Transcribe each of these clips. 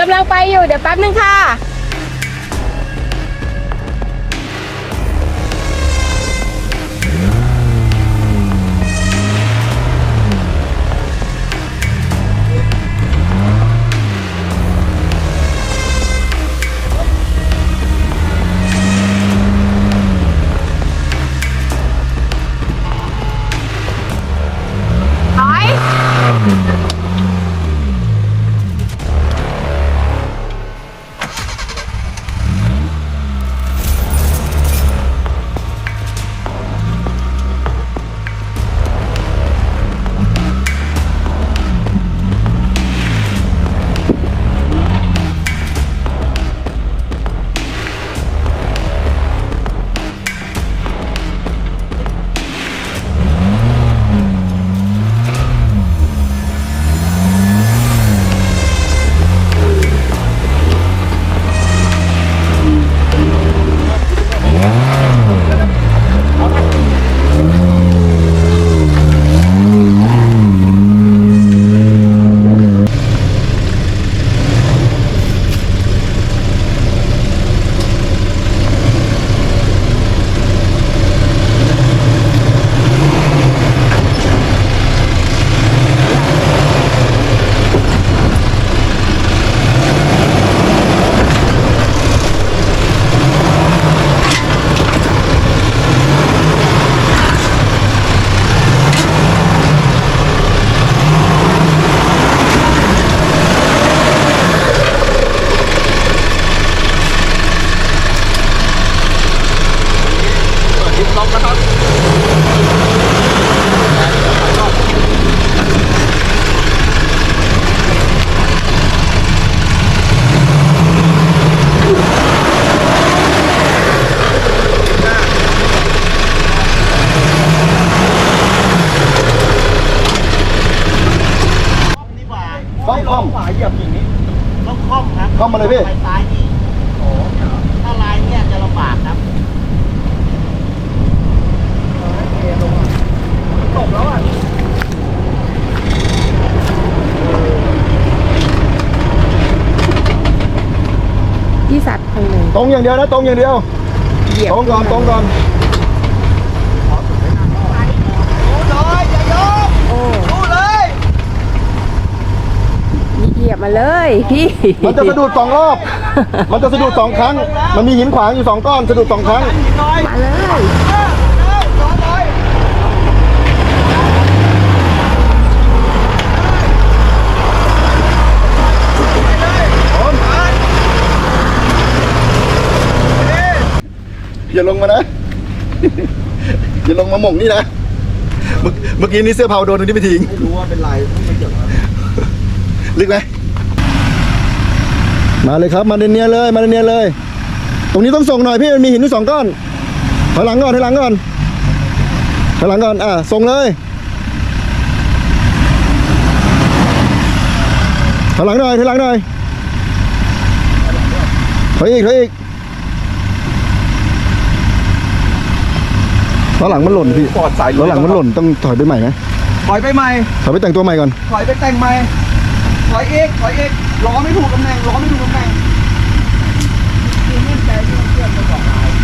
กำลังไปอยู่เดี๋ยวแป๊บนึงค่ะ มครับคล่อมมาเลยพี่ไปซ้ายนี่โอ้ถ้าลายเนี่ยจะลำบากครับตกแล้วอะที่สัตว์ข้างหนึ่งตรงอย่างเดียวนะตรงอย่างเดียว เหยียบตรงก่อนตรงก่อน โอ้นี่เหยียบ มาเลยพี่ มันจะสะดุดสองรอบ มันจะสะดุดสองครั้ง มันมีหินขวางอยู่สองก้อนสะดุดสองครั้ง มาเลยอย่าลงมานะ อย่าลงมาหม่งนี่นะ เมื่อเมื่อกี้นี่เสื้อเผาโดนตรงนี้ไปทิ้งไม่รู้ว่าเป็นลายไม่เกี่ยวกับลึกไหม มาเลยครับมาเนียนๆเลยมาเนียนๆเลย ตรงนี้ต้องส่งหน่อยพี่มันมีหินอยู่สองก้อนถอยหลังก่อนถอยหลังก่อนถอยหลังก่อนอะส่งเลยถอยหลังหน่อยถอยหลังหน่อยถอยอีกถอยอีกล้อหลังมันหล่นพี่ปอดสายล้อหลังมันหล่นต้องถอยไปใหม่ไหมถอยไปใหม่ถอยไปแต่งตัวใหม่ก่อนถอยไปแต่งใหม่ถอยเอกถอยเอก ล้อไม่ถูกตำแหน่งล้อไม่ถูกตำแหน่ง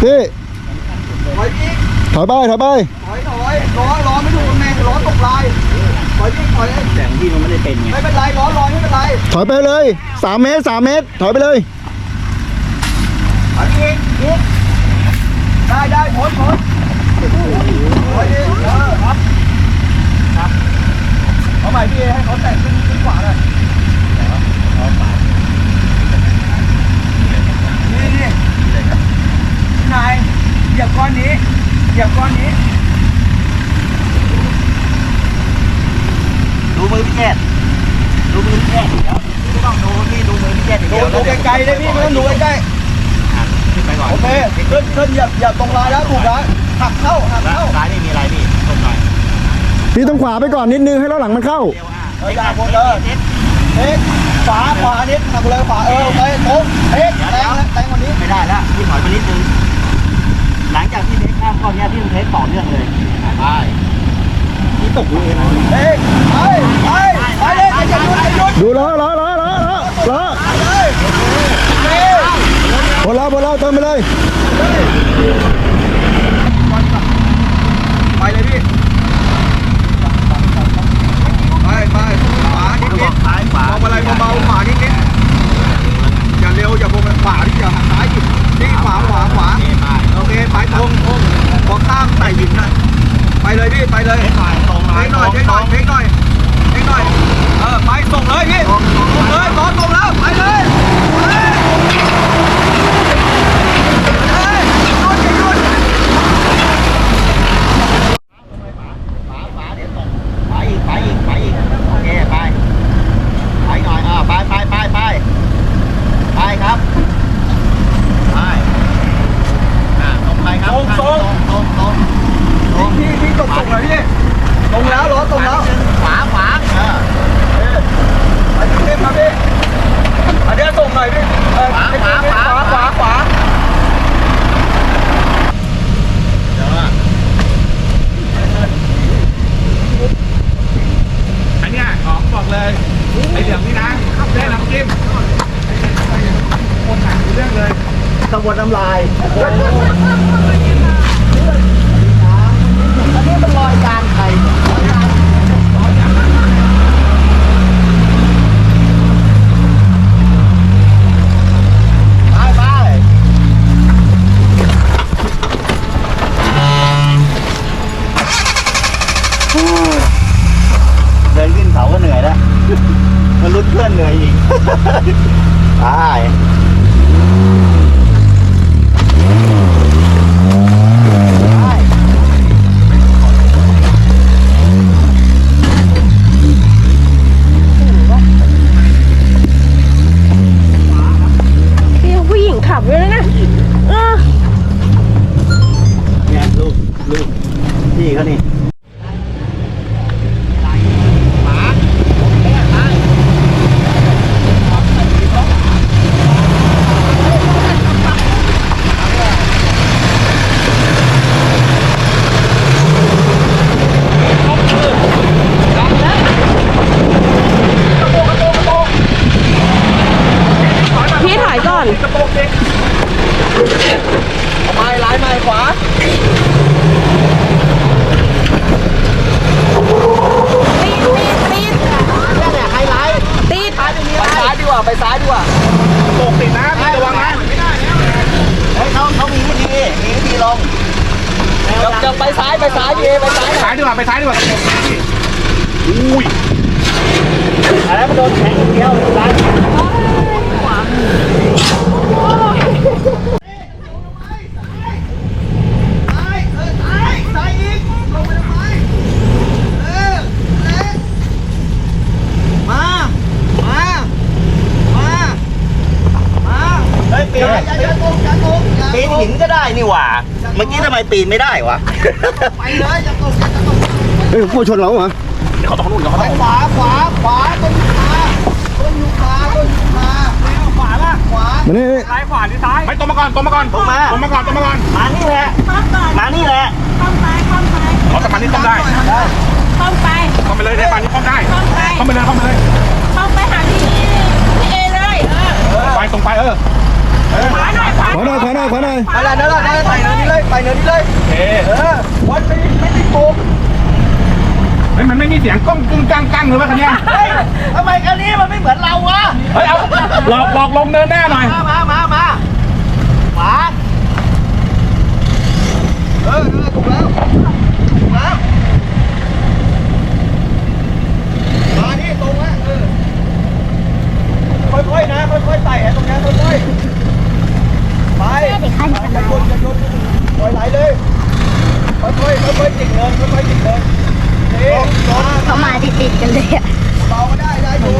พี่ถอยอีกถอยไปถอยไปถอยถอยล้อล้อไม่ถูกตำแหน่งล้อตกลายถอยอีกถอยอีกแต่ของพี่มันไม่ได้เป็นไงไม่เป็นไรล้อลอยไม่เป็นไรถอยไปเลยสามเมตรสามเมตร ถอยไปเลยถอยอีกอีกได้ได้พ้นพ้นถอยอีกเออครับครับเอาใหม่พี่ให้เขาแต่งขึ้นขึ้นขวาหน่อยนี่นี่นายเหยียบก้อนนี้เหยียบก้อนนี้ ดูมือพี่แจ๊ดดูมือพี่แจ๊ดเดี๋ยวพี่ต้องดูนี่ดูมือพี่แจ๊ดอย่าง ดู เดียว ดูไกลๆได้พี่ไม่ต้องดูใกล้ๆ ไปก่อน โอเคขึ้นขึ้นเหยียบเหยียบตรงลายแล้วถูกแล้วหักเข้าหัก แล้ว เข้า ซ้ายนี่มีอะไรพี่ตรงหน่อย พี่ต้องขวาไปก่อนนิดนึงให้ล้อหลังมันเข้าเร็วอะเอออย่าพวกเออเอ๊ะขวาขวานิดหักเลยขวาเออโอเคตรงเอ๊ะแรงแล้วแรงกว่านี้ไม่ได้แล้วพี่ถอยไปนิดนึงหลังจากที่เทคข้ามก้อนเนี้ยพี่ต้องเทคต่อเนื่องเลยไปพี่ตกดูเองนะเอ๊ะไปไปไปเลยอย่าหยุดอย่าหยุดดูล้อล้อล้อล้อล้อล้อไปเลยเอ๊ะบนล้อบนล้อเติมไปเลยไปเลยพี่ไปไปขวานิดนิด ซ้าย ขวามองอะไรเบาๆขวานิดนิดอย่าเร็วอย่าพวงขวาที่อย่าหักซ้ายอีกนี่ขวาขวาขวาโอเคไปโอเคไปตรงตรงพอข้ามใส่หินนะไปเลยพี่ไปเลยเทคหน่อยตรงหน่อยเทคหน่อยเทคหน่อยเทคหน่อยเทคหน่อยเออไปส่งเลยพี่ส่งเลยบอสส่งแล้วไปเลยเฮ้ยเฮ้ยหยุดหยุด ขวาขวาเดี๋ยวตกไปอีกไปอีกไปอีกโอเคไปไปหน่อยอ่าไปไปไปไปไปครับไปอ่าตรงไปครับตรงตรงตรงตรงตรง พี่พี่ตกส่งเลยพี่ตรงแล้วล้อตรงแล้ว ขวาขวาเออ ไปพี่เทพมาพี่อันเนี้ยส่งหน่อยพี่เออขวาขวาขวาขวา เดี๋ยวอะ อันเนี้ยของ บอกเลยไอเหลืองนี่นะได้น้ำจิ้มคนหนังเรื่องเลยขบวนน้ำลายอันนี้มันลอยกลางไข่ไก็เหนื่อยแล้วมันลุ้นเพื่อนเหนื่อยอีก ตายป พี่ผู้หญิงขับด้วยนะเออ เนี่ยลูกลูกพี่เขานี่ พี่ถอยก่อน ไม้ลายไม้ ขวาตีดตีดตีดเนี่ยเนี่ยไฮไลท์ตีดไปซ้ายดีกว่าไปซ้ายดีกว่าตกติดนะพี่ระวังนะเฮ้ยเขาเขามีวิธีมีวิธีลงจะจะไปซ้ายไปซ้ายพี่ไปซ้ายซ้ายดีกว่าไปซ้ายดีกว่าอุ้ยอะไรมันโดนแทงอย่างเดียวซ้ายซ้ายเออซ้ายซ้ายอีกลงไปทำไมเออเละมามามามา เฮ้ย ปีนอย่าอย่าตกอย่าตกอย่าปีนตกหินก็ได้นี่หว่า เมื่อกี้ทำไมปีนไม่ได้วะ ไปเลยอย่าตกอย่าตกเฮ้ยกลัวชนเราเหรอเดี๋ยวเขาต้องนู่นเดี๋ยวเขาไปต้องขวาขวาขวาต้นยูคาต้นยูคาต้นยูคาขวาล่ะขวามานี่ซ้ายขวาหรือซ้ายไม่ตรงมาก่อนตรงมาก่อนตรงมาตรงมาก่อนตรงมาก่อนมานี่แหละมานี่แหละเขาสะพานนี้ต้องได้เข้าไปเข้าไปเลยในสะพานนี้เข้าได้เข้าไปเข้าไปเลยเข้าไปเลยเข้าไปหาพี่พี่เอเลยเออไปตรงไปเออเออ ขวาหน่อยขวาขวาหน่อยขวาหน่อยขวาหน่อยไปเลยนั่นแหละนั่นแหละไปเนินนี้เลยไปเนินนี้เลยเออวันไม่ไม่ติดโกงเฮ้ยมันไม่มีเสียงก้องกึ้งกังกังเลยวะคันเนี้ยเฮ้ยทำไมคันนี้มันไม่เหมือนเราวะเฮ้ยเอาหลอกหลอกลงเนินแน่หน่อยมามามามาขวาเออ เด็กข้าหนีทำไปล่อยไหลเลยค่อยๆค่อยๆจิกเนินค่อยๆจิกเนินนี่ลงเขามาติดๆกันเลยเบาก็ได้ได้ดู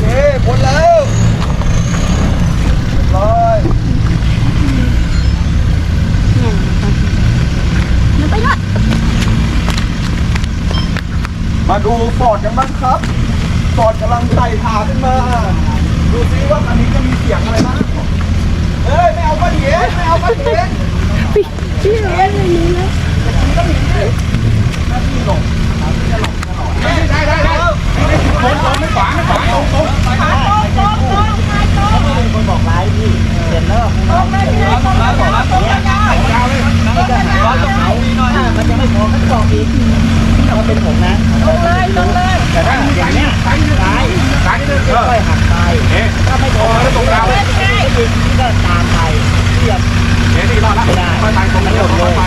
เย้พ้นแล้วลยมันไปลมาดูฟอร์ดกันบ้างครับฟอร์ดกำลังไต่ถาขึ้นมา ดูซิว่าอันนี้จะมีเสียงอะไรบ้าง เฮ้ยไม่เอาก้อนหินไม่เอาก้อนหินพี่พี่เอ๋เลยนี้นะได้ได้ได้ได้ตรงตรงไม่ขวาไม่ขวาตรงตรงคนบอกร้ายพี่เห็นแล้วยาวเลยมันจะไม่พอก็บอกอีกว่าเป็นผมนะตรงเลยตรงเลยแต่ถ้าอย่างเนี้ยซ้าย ขาที่เดิไม่อยหักไปถ้าไม่ตรงก็ตรงเราที่ก็ตามไปเทียบเดี๋ยวที่รอดละไม่ได้ค่อยไปตรงนี้ค่อยไป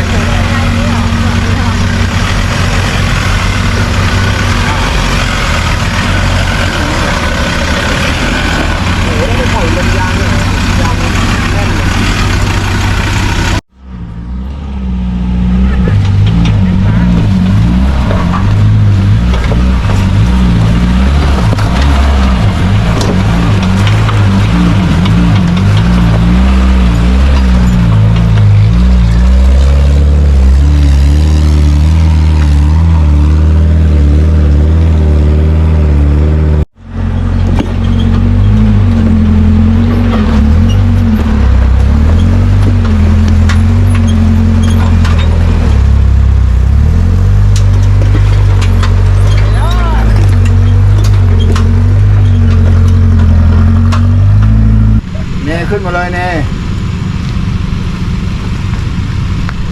เน่ขึ้นมาเลยเน่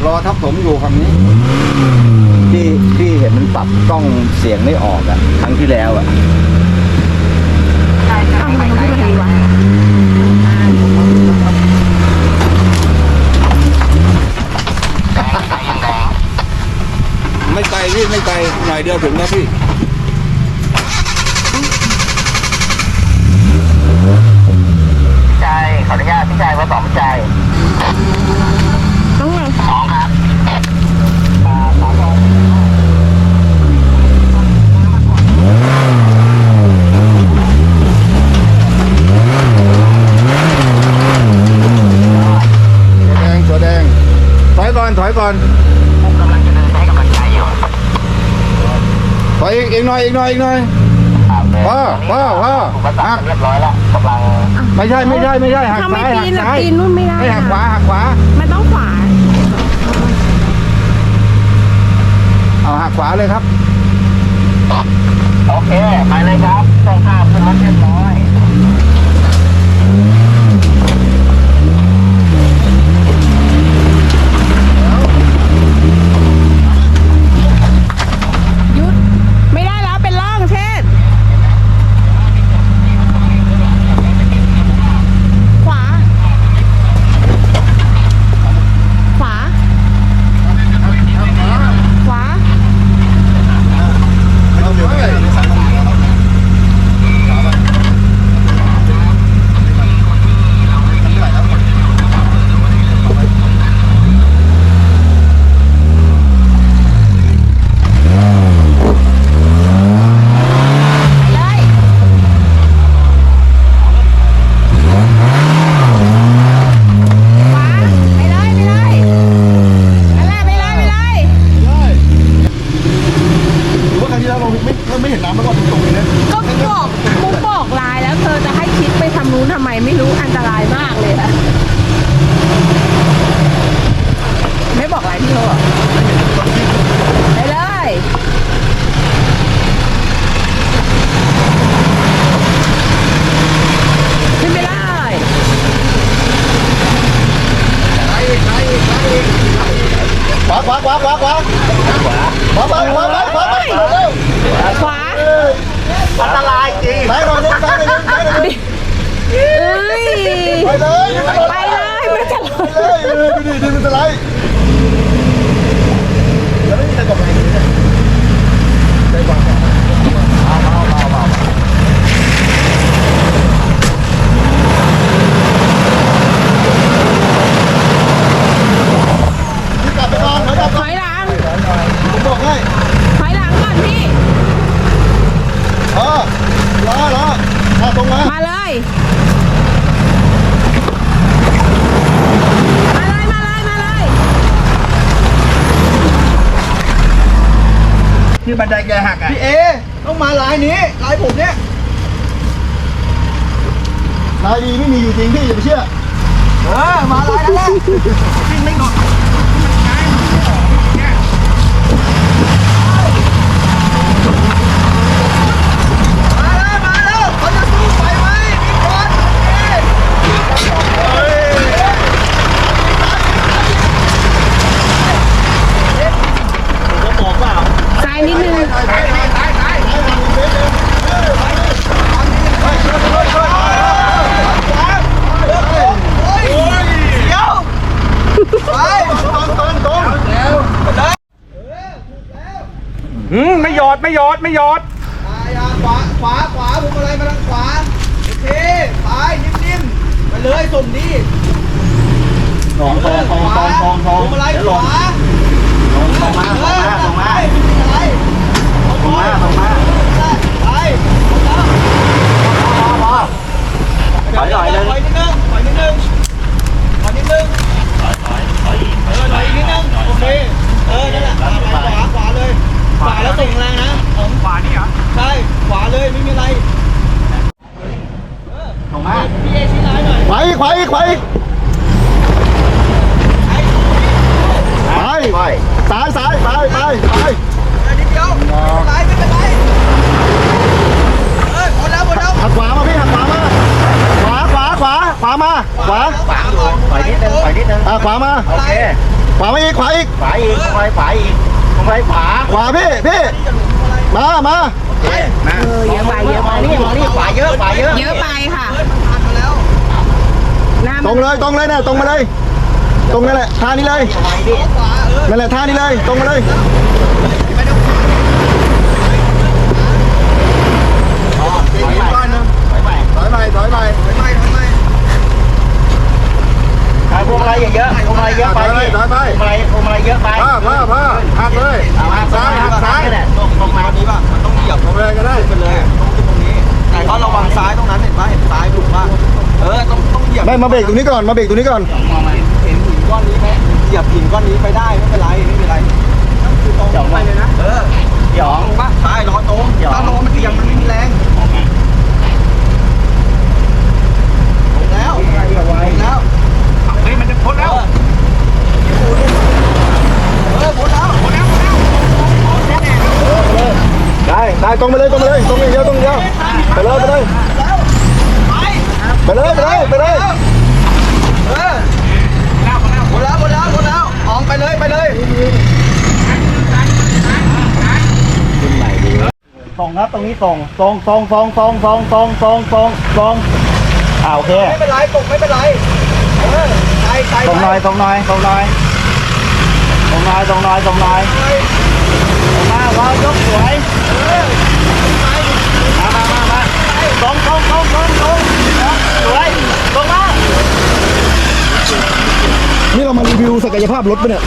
รอทับผมอยู่ฝั่งนี้ ที่ที่เห็นมันปรับกล้องเสียงไม่ออกอะครั้งที่แล้วอะอ้าวทำไมเขาพูดแบบนี้วะไม่ไกลพี่ไม่ไกลหน่อยเดียวถึงนะพี่ ใจขออนุญาตพี่ชายว่าสองใจ ต้องไง สองครับ ตัวแดงตัวแดง ถอยก่อน ถอยก่อน ผมกำลังจะเดินให้กำลังใจอยู่ ถอยอีกอีกห น่อยอีกหน่อยอีกหน่อยว้าวว้าวว้าวผมก็ตัดเรียบร้อยแล้วกำลังไม่ใช่ไม่ใช่ไม่ใช่หักถ้าไม่ซ้ายหัปีกนอะซ้ายปีนนู่นไม่ได้ให้หักขวาอะหักขวา มันต้องขวา เอาหักขวาเลยครับ โอเค ไปเลยครับต้องข้ามขึ้นรถเรียบร้อย หยุด ไม่ได้แล้วเป็นร่องเช่นขวา ขวา ขวา เลยขวาไปเลยไปเลยนั่นแหละไปเลยไปเลย ว่าครั้งที่แล้วเราไม่ไม่เห็นน้ำแล้วก็ตรงๆเลยนะ ก็บอกมุกบอกลายแล้วเธอจะให้คิดไปทำนู้นทำไมไม่รู้อันตรายมากเลยอะไม่บอกลายพี่เขาเหรอไปเลยขึ้นไปเลย ขวาขวาขวาขวาขวาขวาขวาขวาขวาขวาขวาเร็วขวาอันตรายจริงซ้ายหน่อยนึงซ้ายหน่อยนึงซ้ายหน่อยนึงเอ้ยไปเลยไปเลยมันจะลไปเลยเออดูดิดูมันจะไรแล้วไม่มีใครตกไหนเลยเนี่ยใจกว้าเอาเอาเอาเอาพี่กลับไปก่อนถอยกลับ ถ ก่อน อยหลัง ผม บอกให้ถอยหลังก่อนพี่ เออรอรอถ้าตรงมามาเลย มาเลย มาเลย มาเลย ที่บันไดแกหักอะพี่เอต้องมาลายนี้ลายผมเนี่ยลายดีไม่มีอยู่จริงพี่อย่าไปเชื่อเออมาลายนั่นแหละวิ่งไม่หนอนมาแล้วมาแล้วเขาจะสู้ไปไหมมีคนเฮ้ย ซ้าย นิดนึงอืมไม่หยอดไม่หยอดไม่หยอดยาขวาขวาขวาพวงมาลัยมาทางขวาโอเคไปนิ่มๆไปเลยส่งดีตรงตรงตรงตรงตรงตรงพวงมาลัยขวาลงตรงมาตรงมาตรงมา มาตรงมาไปพอถอยหน่อยนึงถอยนิดนึงถอยนิดนึงถอยนิดนึงถอยถอยถอยถอยนิดนึงโอเคเออนั่นแหละขวาขวาขวาเลยขวาแล้วส่งแรงนะ ของขวานี่เหรอ ใช่ขวาเลยไม่มีอะไร ตรงมา พี่เอชี้ร้ายหน่อย ขวาอีกขวาอีกขวาอีก ไอ้ ไป ไป ซ้ายซ้ายไปไปไป นิดเดียวไม่เป็นไรไม่เป็นไรเออหมดแล้วหมดแล้ว หักขวามาพี่หักขวามา ขวาขวาขวาขวามา ขวา ขวาอยู่ถอยนิดนึงถอยนิดนึง อะขวามา โอเค ขวามาอี กขวาอีกขวาอีกตรงไปขวาอีกไปขวาขวาพี่พี่มามาเออเยอะไปเยอะไปนี่นี่ขวาเยอะขวาเยอะเยอะไปค่ะตรงเลยตรงเลยนี่ตรงมาเลย ตรงนั่นแหละท่านี้เลยนั่นแหละท่านี้เลย ตรงมาเลยไปทางขวาอ๋อถอยใหม่ถอยใหม่ถอยไปถอยไปถอยไป ถอยไปถอยพวงมาเยอะๆพวงมาลัยเยอะไปดิพวงมาลัยพวงมาลัยเยอะไปผ้าผ้าผ้าหักเลยเอามาซ้ายหักซ้ายแหละตรงตรงมานี้ป่ะมันต้องเหยียบตรงเลยก็ได้ไปเลยต้องตรงนี้แต่เขาระวังซ้ายตรงนั้นเห็นป่ะเห็นซ้ายถูกป่ะเออต้องต้องเหยียบไม่มาเบรกตรงนี้ก่อนมาเบรกตรงนี้ก่อนเห็นหินก้อนนี้ไหมเหยียบหินก้อนนี้ไปได้ไม่เป็นไรไม่เป็นไรคือตรงไปเลยนะเออหยองตรงป่ะใช่ล้อตรงถ้าล้อมันเอียงมันไม่มีแรงตรงแล้วตรงแล้ว เฮ้ยมันจะพ้นแล้ว เออหมดแล้วหมดแล้วหมดแล้ว ได้ได้ต รงไปเลยตรงไปเลยตรงอย่างเดียวตรงอย่างเดียวไปเลยไปเลยแล้วไปไปเลยไปเลยไปเลยเออหมดแล้วหมดแล้วหมดแล้วออกไปเลยไปเลยส่งครับตรงนี้ส่งส่งส่งส่งส่งส่งส่งส่งส่งส่งอ่าโอเคไม่เป็นไรตกไม่เป็นไรเออใจใจส่งหน่อยส่งหน่อยส่งหน่อยส่งหน่อยส่งหน่อยส่งหน่อยส่งมาเรายกสวยมามามามาส่งส่งส่งส่งส่งสวยส่งมา นี่ เรามารีวิวศักยภาพรถปะเนี่ย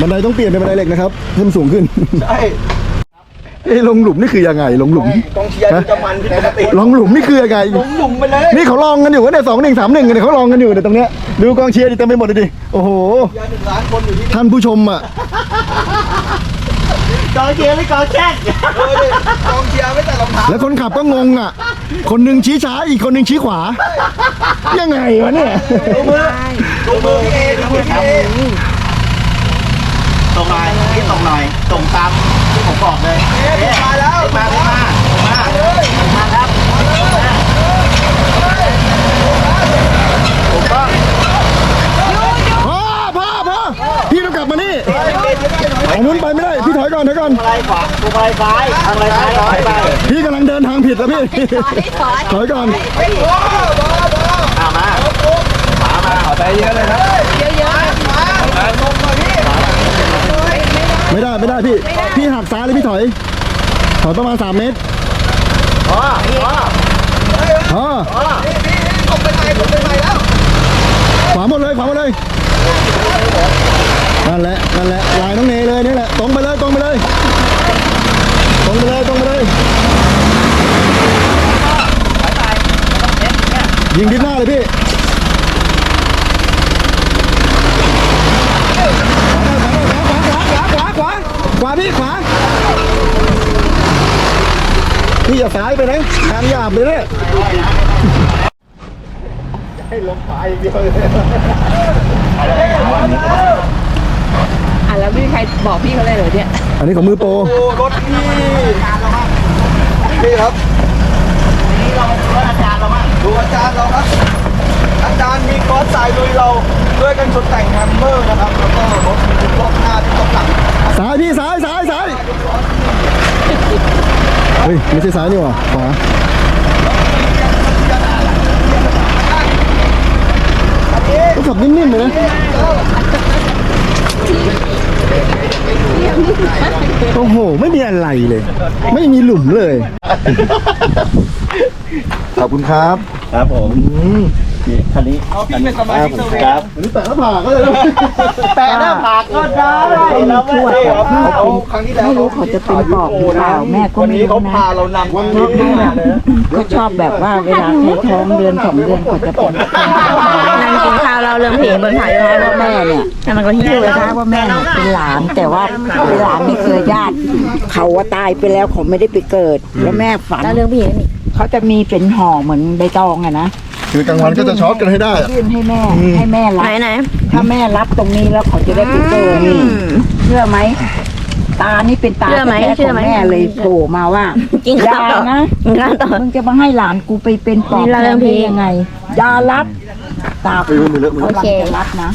บันไดต้องเปลี่ยนเป็นบันไดเหล็กนะครับให้มันสูงขึ้น ใช่เอ้ยลงหลุมนี่คือยังไง ลงหลุม กองเชียร์ดูจะมันผิดปกติลงหลุมนี่คือยังไง หลุมหลุมไปเลยนี่เขาลองกันอยู่เนี่ยสองหนึ่งสามหนึ่งเนี่ยเขาลองกันอยู่เนี่ยตรงเนี้ย ดูกองเชียร์ดิเต็มไปหมดเลยดิ โอ้โห เชียร์หนึ่งล้านคนอยู่ที่นี่ท่านผู้ชมอะ กองเชียร์หรือกองแจ้งเออดิกองเชียร์ไม่แต่รองเท้าแล้วคนขับก็งงอะ คนหนึ่งชี้ซ้ายอีกคนหนึ่งชี้ขวา ยังไงวะเนี่ยดูมือดูมือพี่เอดูมือพี่เอส่งหน่อยนี่ส่งหน่อยส่งตามที่ผมบอกเลยเอมาแล้วมาเลยมามา เลย มาครับถูกต้อง พ่อพ่อพ่อพี่ต้องกลับมานี่ อันนู้นไปไม่ได้พี่ถอยก่อนถอยก่อนอะไรขวาถูกอะไรซ้ายทางอะไรซ้ายถอยไปพี่กำลังเดินทางผิดแล้วพี่ถอยก่อนอ่ามาขวามาขอใจเยอะเลยนะไม่ได้ไม่ได้พี่พี่หักซ้ายเลยพี่ถอยถอยประมาณ3เมตรพอพออ๋อผมไปไหนผมไปไหนแล้วขวาหมดเลยขวาหมดเลย ยิงดินหน้าเลยพี่ขวาขวาขวาพี่ขวาพี่อย่าสายไปนะทางหยาบเลยเนี่ยให้ลงไปเดียวเลยอะแล้วไม่มีใครบอกพี่เขาเลยเหรอเนี่ยอันนี้ของมือโปรรถพี่พี่ครับ อาจารย์เราครับ อาจารย์มีคอร์สสายลุยเราด้วยกันชนแต่งแฮมเมอร์นะครับแล้วก็รถมีรอบหน้าที่ต้องหลังสายพี่สายสายสายเฮ้ยไม่ใช่สายนี่หว่าขวาก็ขับนิ่มๆเลยนะ โอ้โห ไม่มีอะไรเลย ไม่มีหลุมเลย ขอบคุณครับครับผมคันนี้เอาพี่เป็นสมาชิกเซอร์เวย์ครับอันนี้แตะหน้าผากก็เลยนะแต่หน้าผากก็ได้แล้วไม่ได้ครับเอาครั้งที่แล้วไม่รู้เขาจะเป็นปอบหรือเปล่าแม่ก็วันไม่นี้เขารู้นะพาเรานำวันเพนี้ราะแม่เขาชอบแบบว่าเวลาใครท้องเดือนสองเดือนเขาจะเป็นนั่งกินข้า วเราเรื่องผีบนผาอยู่เพแล้วราะว่าแม่เนี่ยกำลังก็หิ้ชื่วอเลยนะว่าแม่เนี่ยเป็นหลานแต่ว่าเป็นหลานไม่เคยญาติเขาว่าตายไปแล้วเขาไม่ได้ไปเกิด แล้วแม่ฝันแล้วเรื่องผีนี่เขาจะมีเป็นห่อเหมือนใบตองอะนะคือกลางวันก็จะช็อตกันให้ได้อะยื่นให้แม่ให้แม่รับไหนไหนถ้าแม่รับตรงนี้แล้วเขาจะได้ไปเกิดอืมเชื่อไหมตานี่เป็นตาเชื่อไหมแท้เชื่ๆขอองไหมแม่เลยโผล่มาว่ากินอย่าข้าวต่อนะกินข้าวต่อมึงจะมาให้หลานกูไปเป็นปอบนี่เราเรื่องได้ผียังไงอย่ารับ ตาเออมือเลอะมือเขาเลอะกำลังจะรับนะ